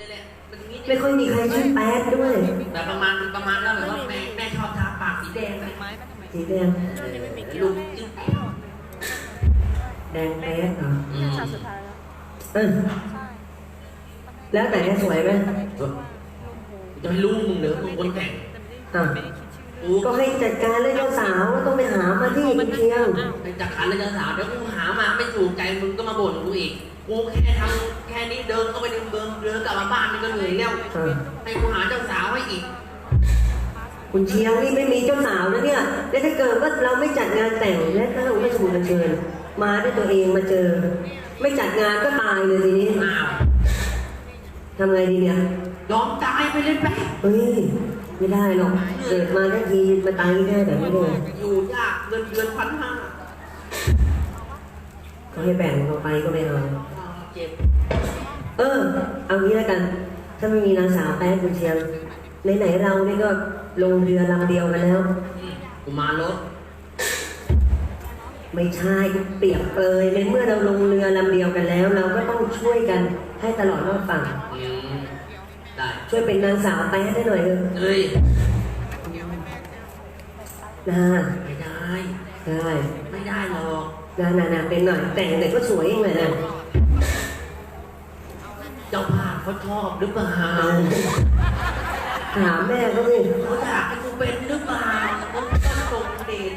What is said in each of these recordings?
เนี่ยแหละเป็นอย่างนี้ไม่ค่อยมีใครชื่อแป๊ดด้วยแบบประมาณประมาณแล้วแบบว่าแม่แม่ชอบทาปากสีแดงเลยสีแดง ลูกจิ้มแดงแดงแป๊ดเหรออืมฉากสุดท้ายแล้วเออแล้วแต่สวยไหมจะไม่รู้มึงเหรอมึงคนแต่งอะกูก็ให้จัดการเรื่องเจ้าสาวต้องไปหามาที่คุณเชียงไปจัดการเลยเจ้าสาวเดี๋ยวกูหามาไม่ถูกใจมึงก็มาบ่นกูอีก กูแค่ทำแค่นี้เดินเข้าไปในเมืองเดินกลับมาบ้านมันก็เหนื่อยแล้วเออ ให้กูหาเจ้าสาวให้อีก คุณเชียงนี่ไม่มีเจ้าสาวนะเนี่ย แล้วถ้าเกิดว่าเราไม่จัดงานแต่งและถ้าเราไม่สมุนเชิญ มาด้วยตัวเองมาเจอ ไม่จัดงานก็ตายเลยทีนี้อ้าวทำไงดีเนี่ย ยอมตายไปเลยไป เฮ้ย ไม่ได้หรอก เกิดมาทั้งทีมาตายง่ายแบบนี้เลยอยู่ยากเงินเดือนพันห้า ก็ให้แบ่งเราไปก็ไม่เอา เจ็บ เออ เอางี้แล้วกัน ถ้าไม่มีนางสาวแป๊ดคุณเชียงไหนๆเราเนี่ยก็ลงเรือลำเดียวกันแล้วอืมกูมารถไม่ใช่เปรียบเปรยในเมื่อเราลงเรือลำเดียวกันแล้ว เราก็ต้องช่วยกันให้ตลอดรอดฝั่ง อืมได้ ช่วยเป็นนางสาวแป๊ดได้หน่อยเถอะเฮ้ย นะไม่ได้ ได้ไม่ได้หรอก นะนะนะเป็นหน่อยแต่งเด็กก็สวยเองเลยนะ เจ้าภาพเขาชอบหรือเปล่าถามแม่ก็สิเขาอยากให้กูเป็นหรือเปล่ามึงต้องส่งเดช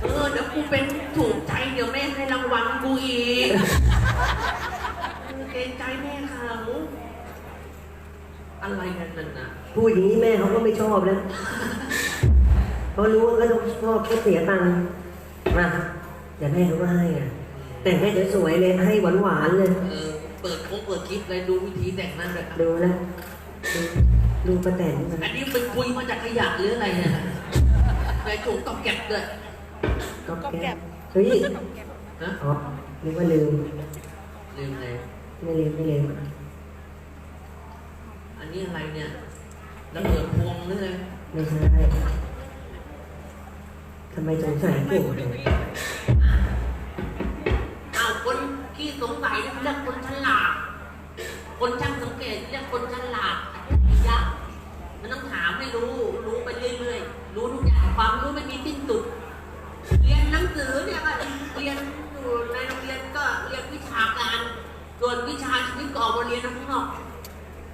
เออเดี๋ยวกูเป็นถูกใจเดี๋ยวแม่ให้รางวัลกูอีกเกรงใจแม่เขาอะไรกันนั่นน่ะพูดอย่างนี้แม่เขาก็ไม่ชอบแล้วเพราะรู้ว่าก็ต้องชอบก็เสียตังค์มาเดี๋ยวแม่เขาก็ให้อะแต่งให้สวยๆเลยให้หวานๆเลย เออ เปิดคงเปิดคลิปเลยดูวิธีแต่งนั่นเลยดูนะดูดูประแตนมันอันนี้เป็นคุยมาจากขยะหรืออะไรเนี่ยในถุงตอกแก็บด้วยก็แก้เฮ้ยนะอ๋อนึกว่าลืมลืมเลยไม่ลืมไม่ลืมอันนี้อะไรเนี่ยระเบิดพวงหรือไงไม่ใช่ทำไมสงสัยเก่งจังอ้าวคน ที่สงสัยเรียกคนฉลาด คนช่างสังเกตเรียกคนฉลาดอัจฉริยะมันต้องถามให้รู้ รู้ไปเรื่อยๆ รู้ทุกอย่าง ความรู้ไม่มีสิ้นสุด เรียนหนังสือเนี่ยก็เรียนอยู่ในโรงเรียนก็เรียนวิชาการ ส่วนวิชาชีวิตก็ออกมาเรียนข้างนอก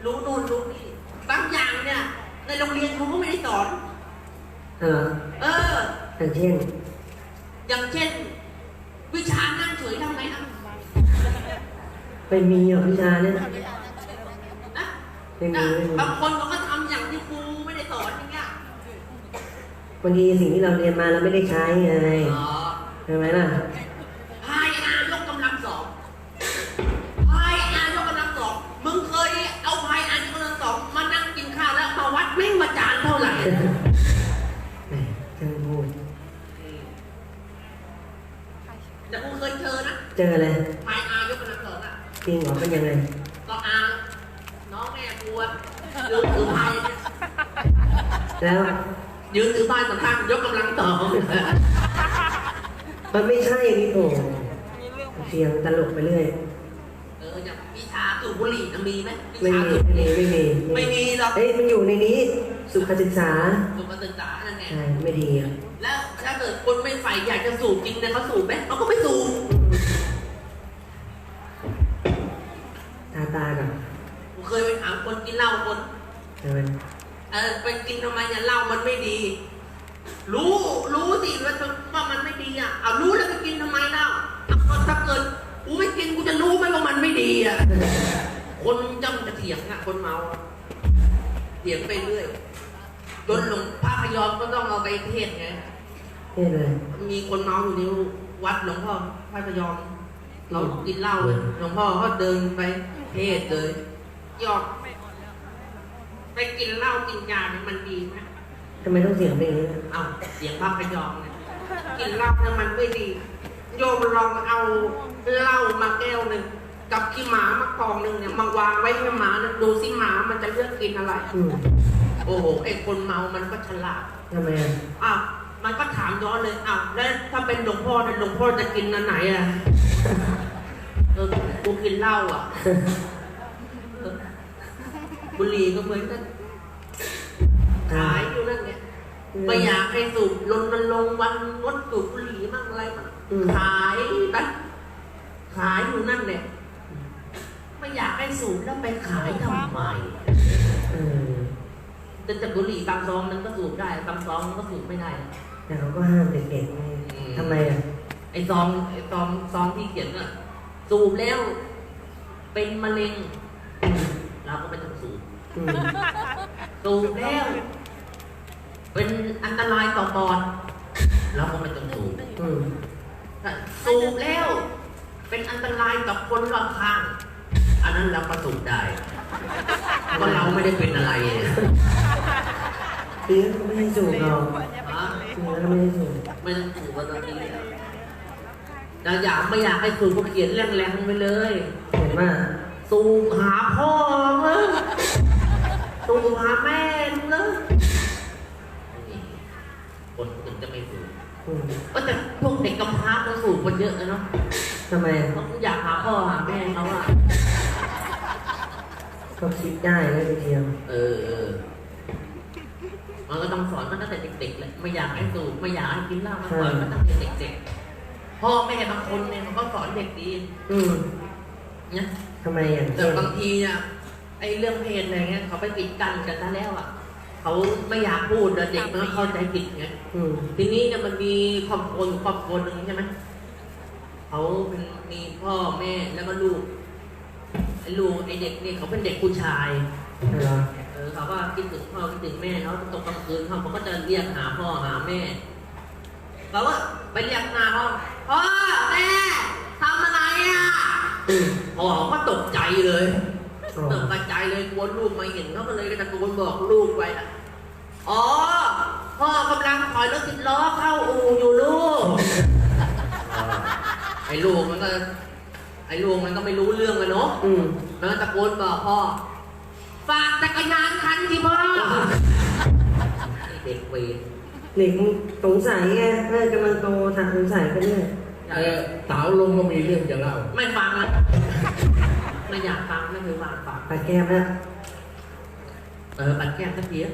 รู้นู่นรู้นี่บางอย่างเนี่ย ในโรงเรียนเขาก็ไม่ได้สอน เออ เออ อย่างเช่น อย่างเช่น วิชานั่งเฉยทำไงอะ ไปมีเหรอวิชาเนี่ยนะไม่มีนะไม่มีบางคนเขาก็ทำอย่างที่ครูไม่ได้สอนอย่างเงี้ยบางทีสิ่งที่เราเรียนมาเราไม่ได้ใช้ไงอ๋อใช่ไหมล่ะพายอายกกำลังสองพายอายกกำลังสองมึงเคยเอาพายอายกกำลังสองมานั่งกินข้าวแล้วมาวัดแม่งมาจานเท่าไหร่แหมช่างพูดแต่กูเคยเจอนะ เจออะไร จริงเหรอเป็นยังไงก็อาน้องแม่กูอะยืนถือพายเนี่ยแล้วยืนถือพายสองข้างยกกำลังสองมันไม่ใช่นี่โถเสียงตลกไปเรื่อยเอออย่างวิชาสูบบุหรี่น่ะมีไหมวิไม่ชามีสูบบุหไม่รี่มีไม่มีไม่มีหรอกเอ้ยมันอยู่ในนี้สุขศึกษาสุขศึกษานั่นไงใช่ไม่ดีอะแล้วถ้าเกิดคนไม่ใฝ่อยากจะสูบจริงเนี่ยเขาสูบไหมเขาก็ไม่สูบ ตาตากับผมเคยไปถามคนกินเหล้าคน ใช่ไหมเออไปกินทำไมเนี่ยเหล้ามันไม่ดี รู้รู้สิว่าว่ามันไม่ดีอะเอารู้แล้วไปกินทำไมเล่าเอาถ้าเกิดกูไม่กินกูจะรู้ไหมว่ามันไม่ดีอะคนจ้องจะเถียงอะคนเมาอะเถียงไปเรื่อยจนหลวงพระพยอมก็ต้องเอาไปเทศน์ไงเท่เลยมีคนเมาอยู่ในวัดหลวงพ่อพระพยอม เรากินเหล้าเลยหลวงพ่อก็เดินไปเทศน์เลยยอมไปกินเหล้ากินยาเนี่ยมันดีไหมทำไมต้องเสียงเป็นอย่างนี้เอาเสียงพระพยอมเนี่ยกินเหล้าเนี่ยมันไม่ดี โยมลองเอาเหล้ามาแก้วหนึ่งกับขี้หมามากองหนึ่งเนี่ยมาวางไว้ให้หมาเนี่ยดูสิหมามันจะเลือกกินอะไร อืมโอ้โหไอ้คนเมามันก็ฉลาดทำไมอะอ้าวมันก็ถามย้อนเลยอ้าวแล้วถ้าเป็นหลวงพ่อเนี่ยหลวงพ่อจะกินอันไหนอะเออ กูกินเหล้าอะเออบุหรี่ก็เหมือนกันขายอยู่นั่นเนี่ยไม่อยากให้สูบรณรงค์วันงดสูบบุหรี่มั่งอะไรมั่งอืมขายไปขายอยู่นั่นเนี่ยไม่อยากให้สูบแล้วไปขายทำไมเออแต่แต่บุหรี่ตามซองนึงก็สูบได้ตามซองนึงก็สูบไม่ได้นะแต่เขาก็ห้ามเด็กๆไงอืมทำไมอะไอ้ซองไอ้ซองซองที่เขียนน่ะ สูบแล้ว เป็นมะเร็ง เราก็ไม่ต้องสูบอืมสูบแล้ว เป็นอันตรายต่อปอดเราก็ไม่ต้องสูบอืมถ้าสูบแล้ว เป็นอันตรายต่อคนรอบข้าง อันนั้นเราก็สูบได้เพราะเราไม่ได้เป็นอะไรเนี่ยปีก็ไม่ให้สูบหรอกฮะปีก็ไม่ให้สูบไม่ต้องสูบกันตอนนี้ เราอยากไม่อยากให้สูบก็เขียนแรงๆไปเลย เห็นว่าสูบหาพ่อเนอะสูบหาแม่เนอะนี่คนถึงจะไม่สูบอืมก็แต่พวกเด็กกำพร้าก็สูบกันเยอะนะเนาะทำไมอะเขาอยากหาพ่อหาแม่เขาอะเขาคิดได้เลยทีเดียวเออเออมันก็ต้องสอนมันตั้งแต่เด็กๆเลยไม่อยากให้สูบไม่อยากให้กินเหล้ามาสอนมันตั้งแต่เด็กๆ พ่อแม่บางคนเนี่ยมันก็สอนเด็กดีอืมเนี่ยทำไมอะแต่บางทีเนี่ยไอ้เรื่องเพศอะไรเงี้ยเขาไปปิดกั้นกันซะแล้วอะเขาไม่อยากพูดแล้วเด็กมันก็เข้าใจผิดไงอืมทีนี้เนี่ยมันมีครอบครัวอยู่ครอบครัวหนึ่งใช่ไหมเขาเป็นมีพ่อแม่แล้วก็ลูกไอ้ลูกไอ้เด็กเนี่ยเขาเป็นเด็กผู้ชายเหรอเออเขาก็คิดถึงพ่อคิดถึงแม่เขาตกกลางคืนเขาเขาก็จะเรียกหาพ่อหาแม่เขาก็ไปเรียกหาพ่อ พ่อแม่ทำอะไรอะอืมพ่อเขาก็ตกใจเลยอ๋อตกใจเลยกลัวลูกมาเห็นเขาก็เลยตะโกนบอกลูกไปนะอ๋อ พ่อกำลังถอยรถสิบล้อเข้าอู่อยู่ลูก ไอ้ลูกมันก็ ไอ้ลูกมันก็ไม่รู้เรื่องเลยเนาะอืมมันก็ตะโกนบอกพ่อ ฝากจักรยานคันที่พ่อไอ้เด็กเวร เด็กมึงสงสัยไงเพื่อนกำลังโตถามสงสัยกันเนี่ยเออสาวลงก็มีเรื่องจะเล่า ไม่ฟังแล้วไม่อยากฟังไม่เคยฟังฟังปากแก้มนะเออปัดแก้มสักทีอะ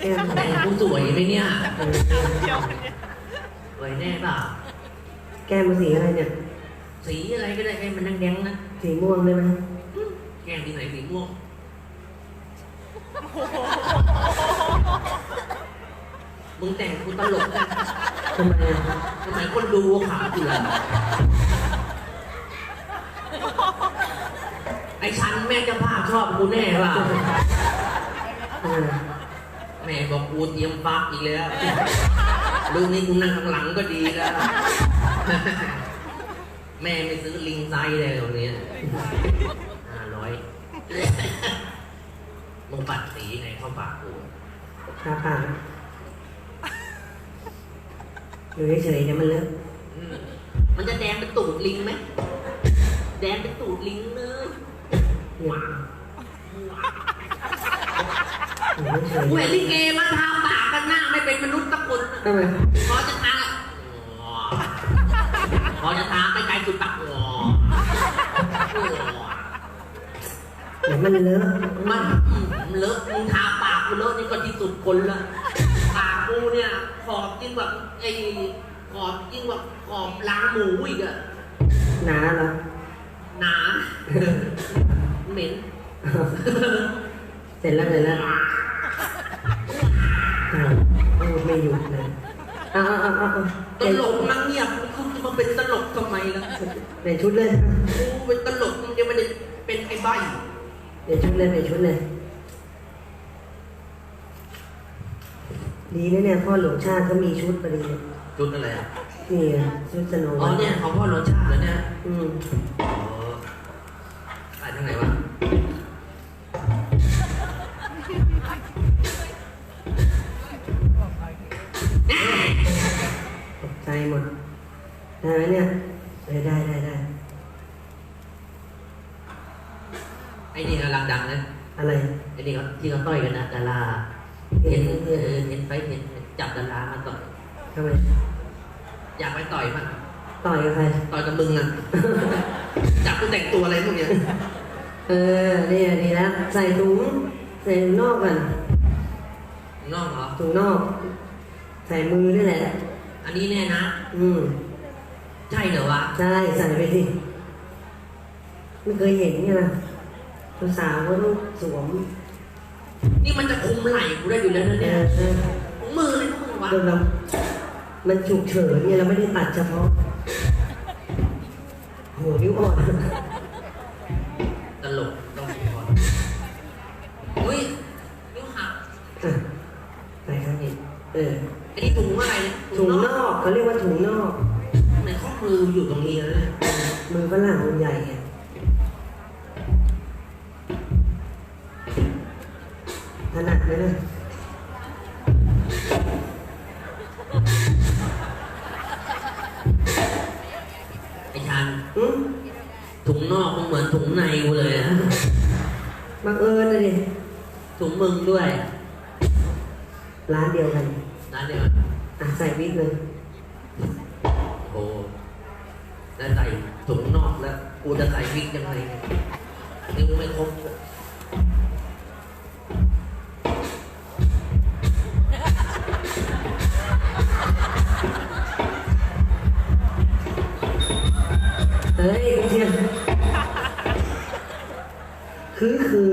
แก้มแต่งกูสวยไหมเนี่ยเออสวยแน่เปล่าแก้มมันสีอะไรเนี่ย สีอะไรก็ได้ให้มันแดงๆนะสีม่วงได้ไหมแก้มที่ไหนสีม่วง มึงแต่งกูตลกนะทำไมอะทำไมคนดูขำกูล่ะไอ้ฉันแม่เจ้าภาพชอบกูแน่เปล่าเออแม่บอกกูเตรียมฟักอีกแล้วลูกนี้กูนั่งข้างหลังก็ดีแล้ว แม่ไม่ซื้อลิงไซส์เลยตรงนี้ห้าร้อยมึงปัดสีไงเข้าปากกูตาปาก อยู่เฉยๆเดี๋ยวมันเลอะอืมมันจะแดงเป็นตูดลิงไหมแดงเป็นตูดลิงเลยเนี่ยว้าวอยู่เฉยกูเห็นลิเกมาทาปากกันหน้าไม่เป็นมนุษย์ตะคนน่ะๆทำไมพอจะทาพอจะทาไปไกลสุดปากงอเดี๋ยวมันเลอะมันอืมเลอะมึงทาปากกูเลอะนี่ก็ที่สุดคนละปากกูเนี่ยขอบยิ่งกว่าไอ้ขอบยิ่งกว่าขอบ ล้างหมูอีกอะหนาเหรอหนาเหม็นเสร็จแล้วเสร็จแล้วอ้าวพูดไม่หยุดเลยอ้าวอ้าวอ้าวอ้าวตลกนั่งเงียบคุณจะมาเป็นตลกทำไมล่ะเปลี่ยนชุดเลยกูเป็นตลกมันจะไม่ได้เป็นไอ้ใบเปลี่ยนชุดเลยเปลี่ยนชุดเลย ดีนะเนี่ยพ่อหลวงชาติเขามีชุดพอดีจุดอะไรอะ นี่ไงชุดสโนอ๋อเนี่ยของพ่อรสชาติแล้วเนี่ยอืมอ๋อขายทางไหนวะตกใจหมดได้ไหมเนี่ยเออได้ได้ได้ไอ้นี่กำลังดังนะอะไรไอ้นี่เขาที่เขาต่อยกันนะดาราเห็นเออเห็นไปเห็นจับดารามาต่อยทำไม อยากไปต่อยมั้งต่อยกับใคร ต่อยกับมึงอะ จับกูแต่งตัวอะไรพวกเนี้ยเออเนี่ยดีแล้ว ใส่ถุงใส่ถุงนอกก่อนนอกเหรอ ถุงนอก ใส่มือนี่แหละ อันนี้แน่นะ อืมใช่เหรอวะ ใช่ใส่ไปสิไม่เคยเห็นไงล่ะสาวๆก็ต้องสวมนี่มันจะคุมไหล่กูได้อยู่แล้วนะเอเนี่ยอเออของมือเลยของมือวะเราเรา มันฉุกเฉินเนี่ยเราไม่ได้ตัดเฉพาะโหนิ้วอ่อนตลกต้องมีก่อนอุ้ยนิ้วหักอะไปครับนี่เอออันนี้ถุงอะไรเนี่ยถุงนอกเขาเรียกว่าถุงนอกในข้อมืออยู่ตรงนี้แล้วเนี่ยมือฝรั่งมันใหญ่ไงถนัดไหมนะ นอกมันเหมือนถุงในกูเลยนะบังเอิญเลยดิถุงมึงด้วย ร้านเดียวกันร้านเดียวกันอะใส่วิกเลยโอ้แล้วใส่ถุงนอกแล้ว กูจะใส่วิกยังไงเนี่ยนิ้วไม่ครบ คือ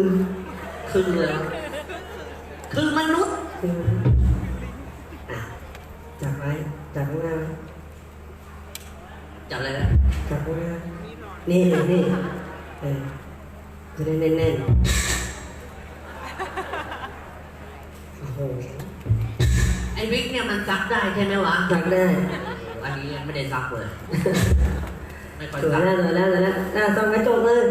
คือคือเลยคือมนุษย์คืออะจับไว้จับข้างหน้าไว้จับอะไรนะจับข้างหน้านี่นี่เออจะได้แน่นๆโอ้โหไอ้วิกเนี่ยมันซักได้ใช่ไหมวะ จับได้อันนี้ไม่ได้ซักเลย ไม่ค่อยสวยซัก แล้วสวยแล้วสวยแล้วอะส่องกระจกเลย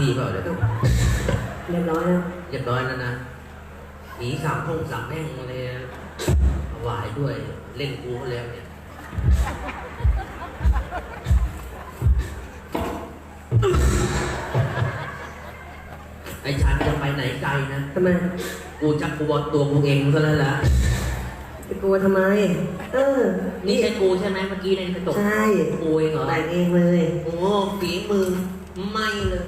ที่เปล่าเดี๋ยวเรียบร้อยแล้วเรียบร้อยแล้วนะหนีสามพงสามแม่งมาเลยถวายด้วยเล่นกูเขาแล้วเนี่ยไอ้ฉันจะไปไหนไกลนะทำไมกูจะกลัวตัวกูเองซะแล้วล่ะไปกลัวทำไม เออ นี่ใช่กูใช่ไหมเมื่อกี้ในกระจกใช่กูเองเหรอแต่งเองเลย โอ้ฝีมือไม่เลย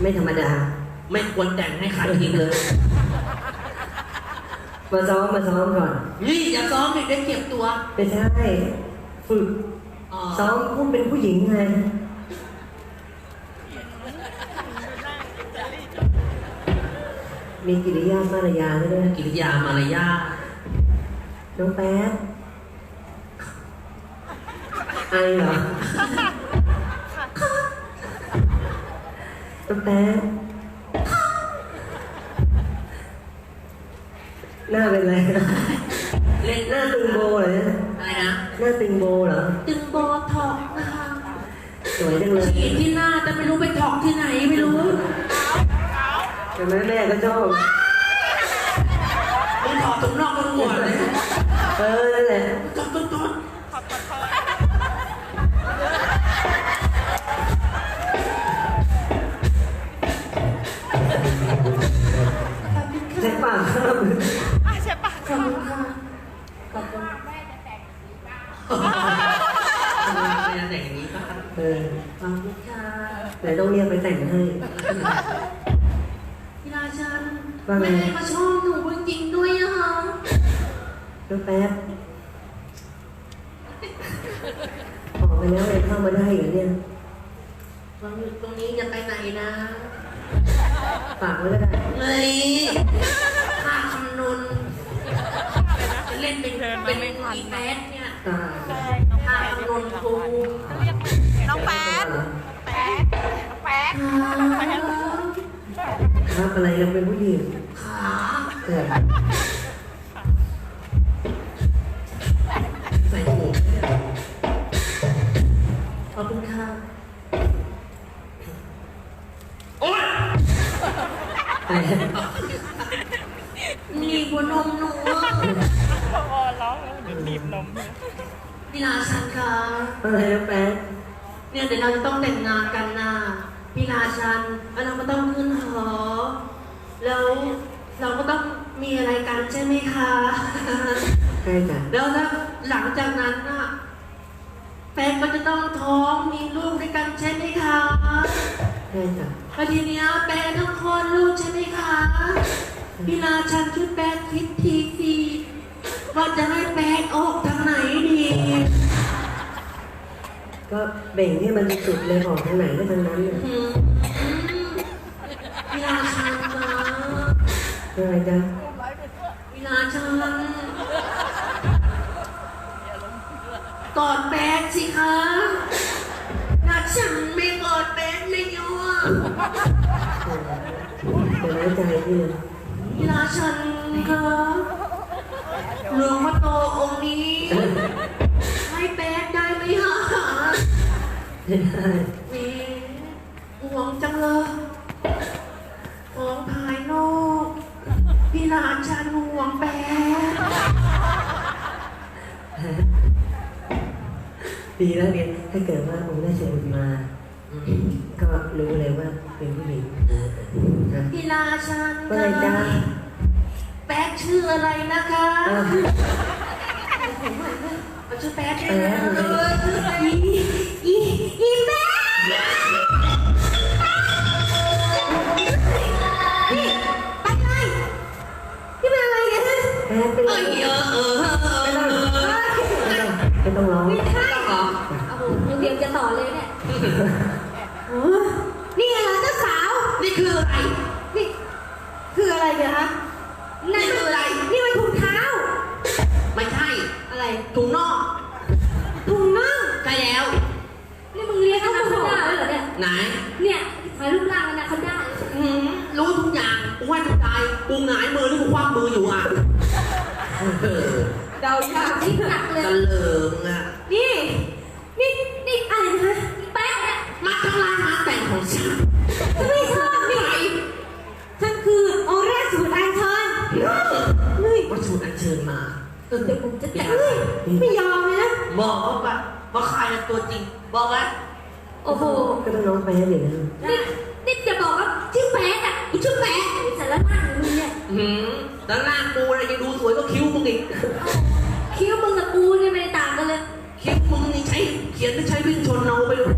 ไม่ธรรมดา ไม่ควรแต่งให้ขายทิ้งเลย มาซ้อมมาซ้อมก่อนนี่อย่าซ้อมอีกได้เก็บตัวไม่ใช่ฝึกอ๋อซ้อมพูดเป็นผู้หญิงไงมีกิริยามารยาด้วยนะกิริยามารยาทน้องแป๊บไอเหรอ น้องแป๊บหน้าเป็นไรเล่นหน้าตึงโบเหรอเนี่ยอะไรนะ หน้าตึงโบเหรอ ตึงโบท็อกซ์นะคะสวยจังเลยฉีดที่หน้าแต่ไม่รู้ไปถอกที่ไหนไม่รู้เห็นไหมแม่ก็ชอบมึงถอกตรงนอกตรงหัวเลย เออ เออขอบคุณค่ะแต่ต้องเรียกไปแต่งให้ พี่ราชันว่าไง แม่มาชอบหนูจริงๆด้วยอะค่ะน้องแป๊บออกไปแล้วเลยเข้ามาได้เหรอเนี่ยตรงตรงนี้จะไปไหนนะฝากไว้ก็ได้เฮ้ยค่าคำนวณจะเล่นเป็นเป็นอีแมสเนี่ยตายค่าคำนวณครู น้องแป๊ดแป๊ดแป๊ด ครับอะไรยังเป็นผู้หญิงขาเกิด ยเดี๋ยวเราจะต้องแต่งงานกันนะพี่ราชันแล้วเราก็ต้องขึ้นหอ แล้วเราก็ต้องมีอะไรกันใช่ไหมคะ ใช่จ้ะแล้วถ้าหลังจากนั้นน่ะแฟนก็จะต้องท้องมีลูกด้วยกันใช่ไหมคะใช่จ้ะแล้วทีเนี้ยแปนต้องคลอดลูกใช่ไหมคะ พี่ราชันช่วยแปนคิดทีสิว่าจะให้แปนออกทางไหนดี ก็เบ่งให้มันสุดเลยออกทางไหนก็ทางนั้นเลยอืมพี่ราชันนะอะไรจ้ะพี่ราชันกอดแปนสิคะถ้าฉันไม่กอดแปนไม่ยอมเดี๋ยวน้อยใจพี่เลยพี่ราชันคะหลวงพ่อโตองค์นี้ แหมห่วงจังเลยของภายนอก พี่ราชันห่วงแปนดีแล้วเนี่ยถ้าเกิดว่าองค์ได้เชิญมา ก็รู้เลยว่าเป็นผู้หญิงนะพี่ราชันว่าไงจ๊ะแป๊กชื่ออะไรนะคะอ้าว เอาชื่อแป๊กแป๊กเอออีอีอีแป๊ก นี่ไปเลยนี่เป็นอะไรเนี่ยฮะแอบไปเลเอ้ยยเออเออเออเออไม่ต้องไม่ต้องร้องไม่ใช่เหรอโอ้โหมึงเตรียมจะต่อเลยเนี่ยโอ้นี่ไงล่ะเจ้าสาว นี่คืออะไร นี่คืออะไรเนี่ยฮะนี่คืออะไร นี่มันถุงเท้า ไม่ใช่ อะไร ถุงนอก ถุงน่อง ใช่แล้ว นี่มึงเรียกเขาเขาได้เหรอเนี่ย ไหนเนี่ยถ่ายรูปร่างกันนะเขาได้อืมรู้ทุกอย่างกูให้ทุกใจกูหงายมือหรือกูคว่ำมืออยู่อะเออเดายากที่หนักเลยกันเลิมอะนี่ นี่นี่อะไรนะคะแป๊ะเนี่ยมาข้างล่างมาแต่งของฉันไม่ชอบนี่ฉันคือออร่าสูตรอันเชิญเฮ้ยวัตถุอัญเชิญมาเดี๋ยวผมจะแต่งเฮ้ยไม่ยอมเลยนะบอกว่าปะว่าใครเป็นตัวจริงบอกว่า โอ้โห ก็ต้องร้องไปให้เลยนะนี่นี่จะบอกว่าชื่อแป๊ะอะกูชื่อแป๊ะสารพัดของมึงเนี่ยหืมด้านล่างกูอะไรยังดูสวยก็คิ้วมึงอีก คิ้วมึงกับกูเนี่ยไม่ได้ต่างกันเลย คิ้วมึงนี่ใช้เขียนไม่ใช้วิ่งชนเอาไปเลย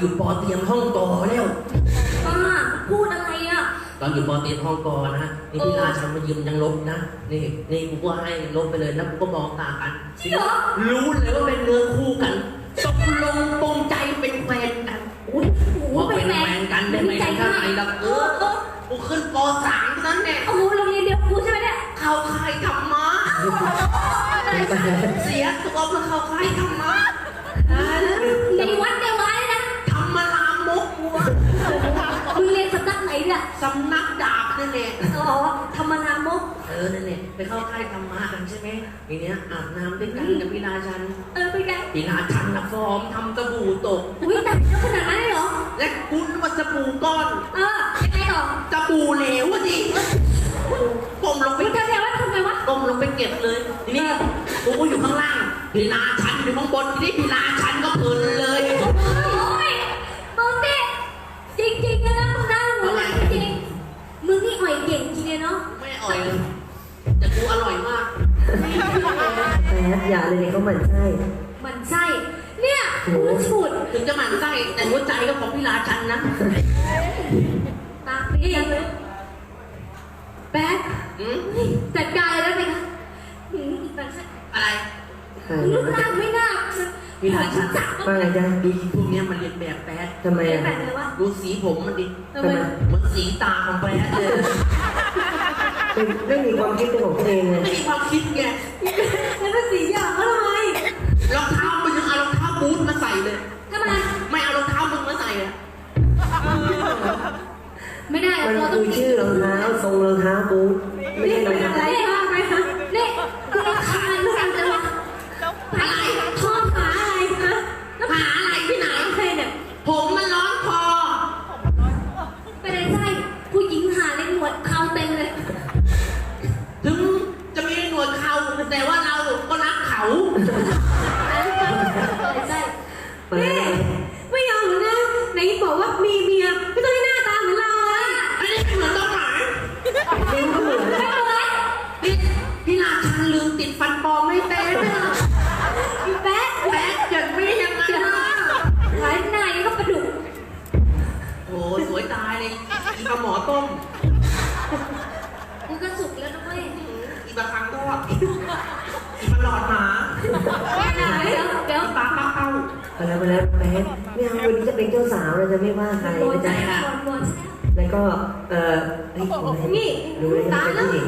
อยู่ปอเตรียมห้องกอแล้วป้าพูดอะไรอะ ตอนอยู่ปอเตรียมห้องกอนะนี่พี่ราชันมายืมยังลบนะ นี่นี่กูก็ให้ลบไปเลยแล้วกูก็มองตากันจริงเหรอ รู้เลยว่าเป็นเนื้อคู่กันตกลงปรงใจเป็นแฟนกันอุ้ยโอ้โหว่าเป็เป็นนแฟแฟนนกันได้ไหมใจข้างมากในแล้วเอเอออเออกูขึ้นปสามเท่านั้นแน่โอ้โหโรงเรียนเดียวกับกูใช่ไหมเนี่ยเข้าค่ายธรรมะอะไรสักเสียตัวเพื่อเข้าค่ายธรรมะ ในวัดในวายน สำนักไหนเนี่ยสำนักดาบนั่นแหละอ๋อธรรมนามกเออนั่นแหละไปเข้าค่ายธรรมะกันใช่ไหมทีเนี้ยอาบน้ำด้วยกันกับพี่ราชันเออเป็นไงพี่ราชันนะฟอร์มทำสบู่ตก อุ้ยแต่งเยอะขนาดนั้นเลยเหรอ และคุณว่าสบู่ก้อน เออยังไงต่อสบู่เหลวอะดิก้มลงไปมึงจะเรียกว่าทำไงวะก้มลงไปเก็บเลยทีนี้กูก็อยู่ข้างล่างพี่ราชันอยู่ข้างบนทีนี้พี่ราชันก็เพลินเลยโอ้ยมึงเนี่ยจริงๆนะนะมึงนะมึงนะจริงๆมึงนี่อ่อยเก่งจริงเลยเนาะไม่อ่อยเลยแต่กูอร่อยมากแป๊บอย่าเลยเนี่ยเขาหมั่นไส้มันไส้เนี่ยกูฉุดถึงจะหมั่นไส้แต่หัวใจก็ของพี่ราชันนะตาปีจังเลยแป๊ะอืมจัดการเลยได้ไหมคะหืมอีกแบบอะไรค่ะรูปร่างไม่น่า มีหลานฉันสามต่าไงจ๊ะดูพวกนี้มันเรียนแบบแป๊ดทำไมเรียนอะแบบเลยวะดูสีผมมันดิทำไม เหมือนสีตาของแป๊ดเลยไม่มีความคิดเป็นของตัวเองเลไม่มีความคิดไงแล้วเป็นสีอย่างอะไรรองเท้ามันยังเอารองเท้าบู๊ตมาใส่เลย ทำไมไม่เอารองเท้ามึงมาใส่อะไม่ได้มันเราต้อคืงอชื่อรองเท้าทรงรองเท้ากูไม่นี่ใช่รองเท้าอะไรบ้ไหมคะนี่ มาแล้วมาแล้วแม่ไม่เอาวันนี้จะเป็นเจ้าสาวเราจะไม่ว่าใครนะจ๊ะแล้วก็เออไอ้คนนี้ดูเลยว่าเป็นผู้หญิง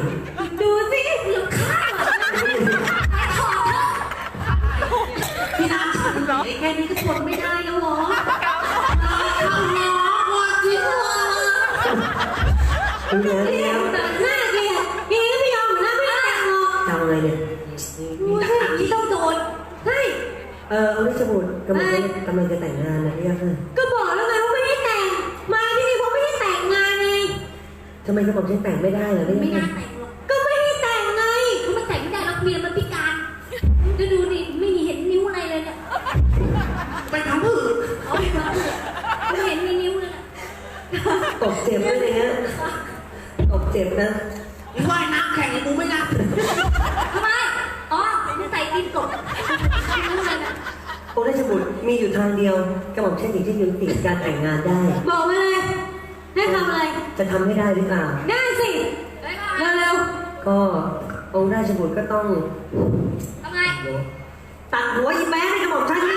ไม่ได้เหรอไม่ได้แต่งก็ไม่ให้แต่งไงก็มันแต่งไม่ได้เราเมียมันพิการจะดูนี่ไม่มีเห็นนิ้วอะไรเลยเนี่ยไปทำผืนเอาอไม่ไม่เห็นมีนิ้วเลยตกเจ็บด้วยนะตกเจ็บนะ มึว่ายน้ำแข็งกูไม่น้บทำไม อ๋อใส่ตีนกบนิ้วเลยนะโอราชบุตรมีอยู่ทางเดียวกระบอกเช่นหญิงที่ยุติการแต่งงานได้ บอกมาเลยได้ทำอะไร จะทำไม่ได้หรือเปล่า ได้ ก็องค์ราชบุตรก็ต้องทำไมตัดหัวอีแป้ะให้กระบอกชัน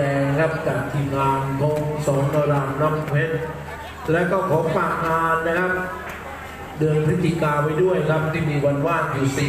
ดงครับจากทีมงานพงสอนรามน้องเพชรและก็ขอฝากงานนะครับ เดือนพฤศจิกาไว้ด้วยครับที่มีวันว่างอยู่สี่